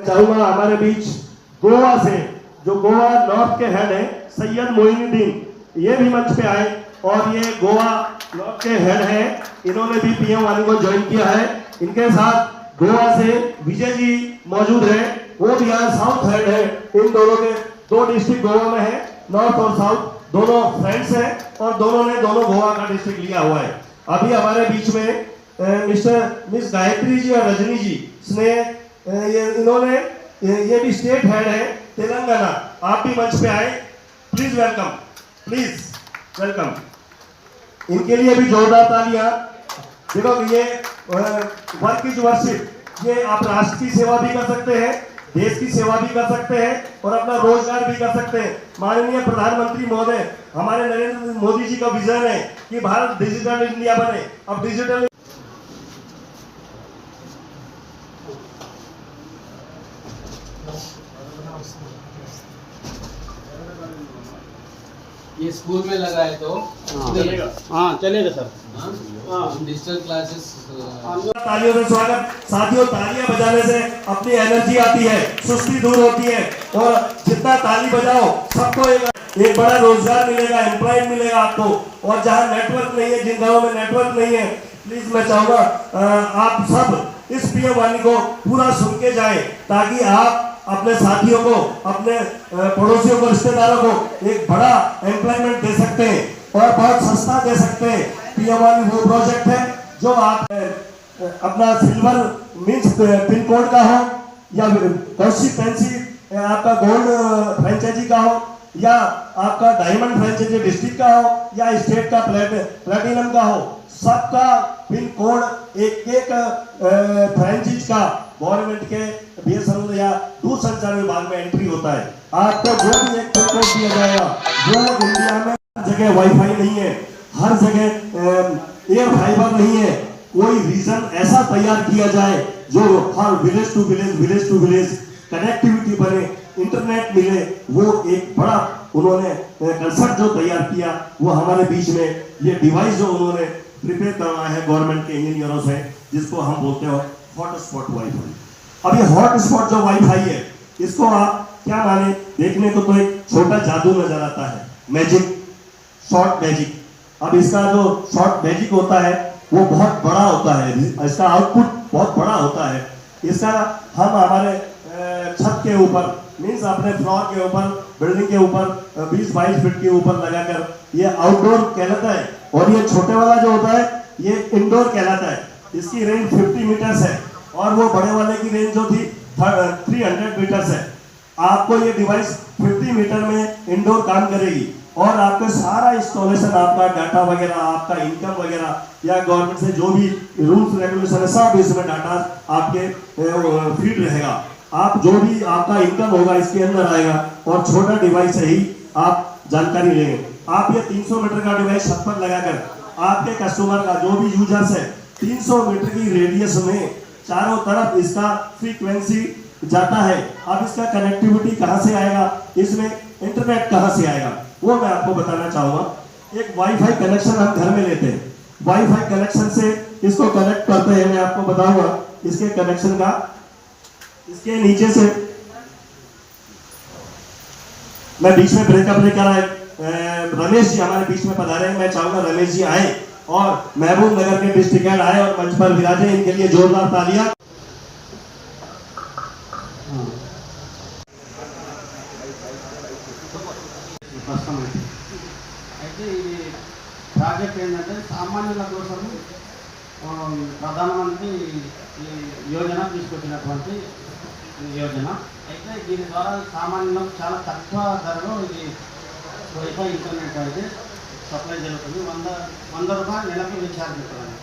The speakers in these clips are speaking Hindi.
चाहूँगा हमारे बीच गोवा से, जो गोवा नॉर्थ के हेड है, सैयद मोइनुद्दीन, ये भी मंच पे आए और ये गोवा नॉर्थ के हेड है, इन्होंने भी पीएम वाली को ज्वाइन किया है। इनके साथ गोवा से विजय जी मौजूद है, वो भी यहाँ साउथ हेड है। इन दोनों के, दो डिस्ट्रिक्ट गोवा में है नॉर्थ और साउथ दोनों फ्रेंड्स हैं और दोनों ने दोनों गोवा का डिस्ट्रिक्ट लिया हुआ है। अभी हमारे बीच में मिस्टर मिस गायत्री जी और रजनी जी, स्नेह ये इन्होंने, ये ये भी स्टेट हेड है, तेलंगाना। आप भी मंच पे आए। प्लीज़ वेलकम प्लीज़ वेलकम इनके लिए भी जोरदार तालियाँ। देखो ये वर्क इज़ वर्शिप ये आप राष्ट्र की सेवा भी कर सकते हैं, देश की सेवा भी कर सकते हैं और अपना रोज़गार भी कर सकते हैं। माननीय प्रधानमंत्री महोदय, हमारे नरेंद्र मोदी जी का विजन है कि भारत डिजिटल इंडिया बने। अब डिजिटल ये स्कूल में लगा है तो हाँ चलेगा सर। हाँ? डिजिटल क्लासेस तालियों से स्वागत। साथियों तालियाँ बजाने से अपनी एनर्जी आती है सुस्ती दूर होती है। और जितना ताली बजाओ सबको एक एक बड़ा रोज़गार मिलेगा एम्प्लॉयमेंट मिलेगा आपको। और जहाँ नेटवर्क नहीं है जिन गाँवों में नेटवर्क नहीं है प्लीज़ मैं चाहूँगा आप सब इस पीएम वाणी को पूरा सुन के जाए ताकि आप अपने साथियों को, अपने पड़ोसियों को, रिश्तेदारों को एक बड़ा एम्प्लॉयमेंट दे सकते हैं और बहुत सस्ता दे सकते हैं। पीएम वाली वो प्रोजेक्ट है जो आप अपना सिल्वर मीन्स पिन कोड का हो या कौशी पेंसी आपका गोल्ड फ्रेंचाइजी का हो या आपका डायमंड फ्रेंचाइजी डिस्ट्रिक्ट का हो या स्टेट का प्लेटिनम का हो। सबका पिन कोड एक एक फ्रेंचाइज का गवर्नमेंट के बीएसएनएल या दूरसंचार विभाग में एंट्री होता है। आपको जो भी एक कोड दिया जाएगा, जो इंडिया में जगह वाईफाई नहीं है, हर जगह एयर फाइबर नहीं है। कोई रीजन ऐसा तैयार किया जाए जो हर village to village village to village connectivity बने इंटरनेट मिले, वो एक बड़ा उन्होंने कंसेप्ट जो तैयार किया, वो हमारे बीच में ये डिवाइस जो उन्होंने प्रिपेयर करवाया है गवर्नमेंट के इंजीनियरों से जिसको हम बोलते हैं हॉट स्पॉट वाईफाई अब ये हॉट स्पॉट जो वाईफाई है, इसको आप क्या माने? देखने को तो एक छोटा जादू नज़र आता है। मैजिक शॉर्ट मैजिक अब इसका जो शॉर्ट मैजिक होता है, वो बहुत बड़ा होता है। इसका आउटपुट बहुत बड़ा होता है। इसका हम हमारे छत के ऊपर मीन्स अपने फ्लोर के ऊपर बिल्डिंग के ऊपर बीस बाईस फीट के ऊपर लगाकर ये आउटडोर कहलाता है। और ये छोटे वाला जो होता है, ये इंडोर कहलाता है। इसकी रेंज 50 मीटर्स है। और वो बड़े वाले की रेंज जो थी थ्री हंड्रेड मीटर्स है। आपको ये डिवाइस 50 मीटर में इंडोर काम करेगी। और आपका सारा इंस्टॉलेशन आपका डाटा वगैरह, आपका इनकम वगैरह, या गवर्नमेंट से जो भी रूल्स रेगुलेशन है, सब इसमें डाटा आपके फ़ीड रहेगा। आप जो भी आपका इनकम होगा, इसके अंदर आएगा। और छोटा डिवाइस से ही, आप जानकारी लेंगे। आप ये 300 मीटर का डिवाइस छत पर लगाकर आपके कस्टमर का जो भी यूज़र्स है 300 मीटर की रेडियस में चारों तरफ़ इसका फ्रीक्वेंसी जाता है। अब इसका कनेक्टिविटी कहाँ से आएगा? इसमें इंटरनेट कहाँ से आएगा? वो मैं आपको बताना चाहूँगा। एक वाईफाई कनेक्शन हम घर में लेते हैं। वाईफाई कनेक्शन से इसको कनेक्ट करते हैं, मैं आपको बताऊँगा। इसके कनेक्शन का, इसके नीचे से मैं बीच में ब्रेकअप लेकर आए रमेश जी हमारे बीच में पधारे हैं। मैं चाहूँगा रमेश जी आए। और महबूब नगर के डिस्ट्रिक्ट हेड आए और मंच पर विराजे इनके लिए जोरदार तालियां కష్టమైంది అయితే ఇది ప్రాజెక్ట్ ఏంటంటే సామాన్యుల కోసం ఆ, ప్రధానమంత్రి ఈ యోజన తీసుకొచ్చినటువంటి ఈ యోజన అయితే దీని ద్వారా సామాన్యులకు చాలా తక్కువ ధరలో ఇది వైఫై ఇంటర్నెట్ అయితే సప్లై జరుగుతుంది. వంద వంద రూపాయలు నెలకు రీఛార్జ్ అవుతుంది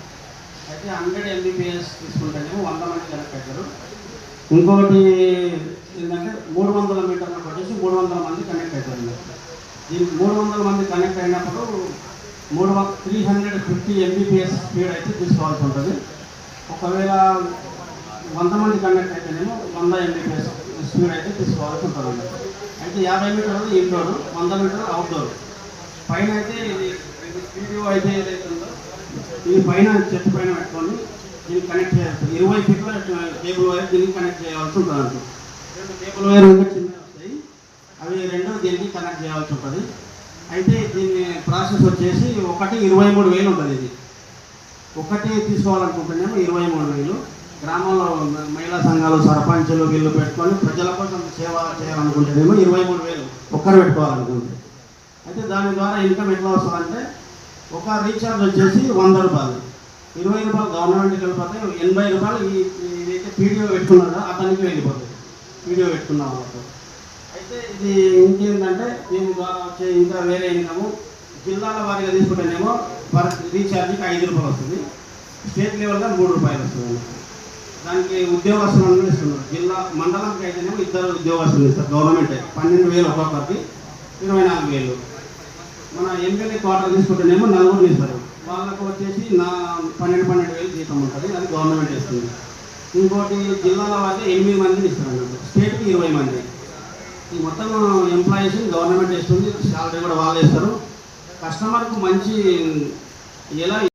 అయితే హండ్రెడ్ ఎంబీపీఎస్ తీసుకుంటేనేమో వంద మంది కనెక్ట్ అవుతారు ఇంకొకటి ఏంటంటే మూడు వందల మీటర్లకు వచ్చేసి మూడు వందల మంది కనెక్ట్ అవుతారు దీనికి మూడు వందల మంది కనెక్ట్ అయినప్పుడు మూడు three hundred fifty Mbps speed అయితే తీసుకోవాల్సి ఉంటుంది. ఒకవేళ వంద మంది కనెక్ట్ అయితేనేమో వంద ఎంబీపీఎస్ స్పీడ్ అయితే తీసుకోవాల్సి ఉంటుంది. అయితే యాభై మీటర్లు ఇండోర్ వంద మీటర్లు అవుట్డోర్. పైన అయితే ఇది అయితే ఏదైతే ఉందో ఇది పైన చెట్టు పైన పెట్టుకొని దీన్ని కనెక్ట్ చేయాలి. ఇరవై ఫీట్ల కేబుల్ వైర్ దీనికి కనెక్ట్ చేయాల్సి ఉంటుంది రెండు కేబుల్ వైర్ ఇంకా చిన్నవి వస్తాయి. అవి రెండు దీనికి కనెక్ట్ చేయాల్సి ఉంటుంది. అయితే దీని ప్రాసెస్ వచ్చేసి ఒకటి ఇరవై మూడు వేలు ఉంటుంది ఇది. ఒకటి తీసుకోవాలనుకుంటున్నాము ఇరవై మూడు వేలు. గ్రామంలో మహిళా సంఘాలు సర్పంచులు వీళ్ళు పెట్టుకొని ప్రజల కోసం సేవ చేయాలనుకుంటేనేమో ఇరవై మూడు వేలు. ఒక్కరు పెట్టుకోవాలనుకుంటే అయితే దాని ద్వారా ఇన్కమ్ ఎట్లా వస్తుందంటే ఒక రీఛార్జ్ వచ్చేసి వంద రూపాయలు. ఇరవై రూపాయలు గవర్నమెంట్కి వెళ్ళిపోతాయి ఎనభై రూపాయలు ఈ ఈ- ఇదైతే పీడియో పెట్టుకున్నాడో అతనికి వెళ్ళిపోతుంది. పీడియో పెట్టుకున్న వాళ్ళకు అయితే ఇది ఇంకేంటంటే దీని ద్వారా వచ్చే ఇంకా వేరే ఇన్కము జిల్లాల వారీగా తీసుకుంటేనేమో పర్ రీఛార్జ్కి ఐదు రూపాయలు వస్తుంది. స్టేట్ లెవెల్గా మూడు రూపాయలు వస్తుంది దానికి ఉద్యోగస్తులు అందరూ ఇస్తున్నారు జిల్లా మండలంకి అయితేనేమో ఇద్దరు ఉద్యోగస్తులు ఇస్తారు గవర్నమెంట్ పన్నెండు వేలు ఒక్కొక్కరికి. ఇరవై నాలుగు వేలు మన ఎమ్మెల్యే క్వార్టర్ తీసుకుంటేనేమో నలుగురు ఇస్తారు వాళ్ళకు వచ్చేసి నా పన్నెండు పన్నెండు వేలు జీతం ఉంటుంది అది గవర్నమెంట్ ఇస్తుంది ఇంకోటి జిల్లాల వారికి ఎనిమిది మందిని ఇస్తారు అన్నట్టు స్టేట్కి ఇరవై మంది. ఈ మొత్తం ఎంప్లాయీస్ గవర్నమెంట్ ఇస్తుంది శాలరీ కూడా వాళ్ళు ఇస్తారు. కస్టమర్కు మంచి ఎలా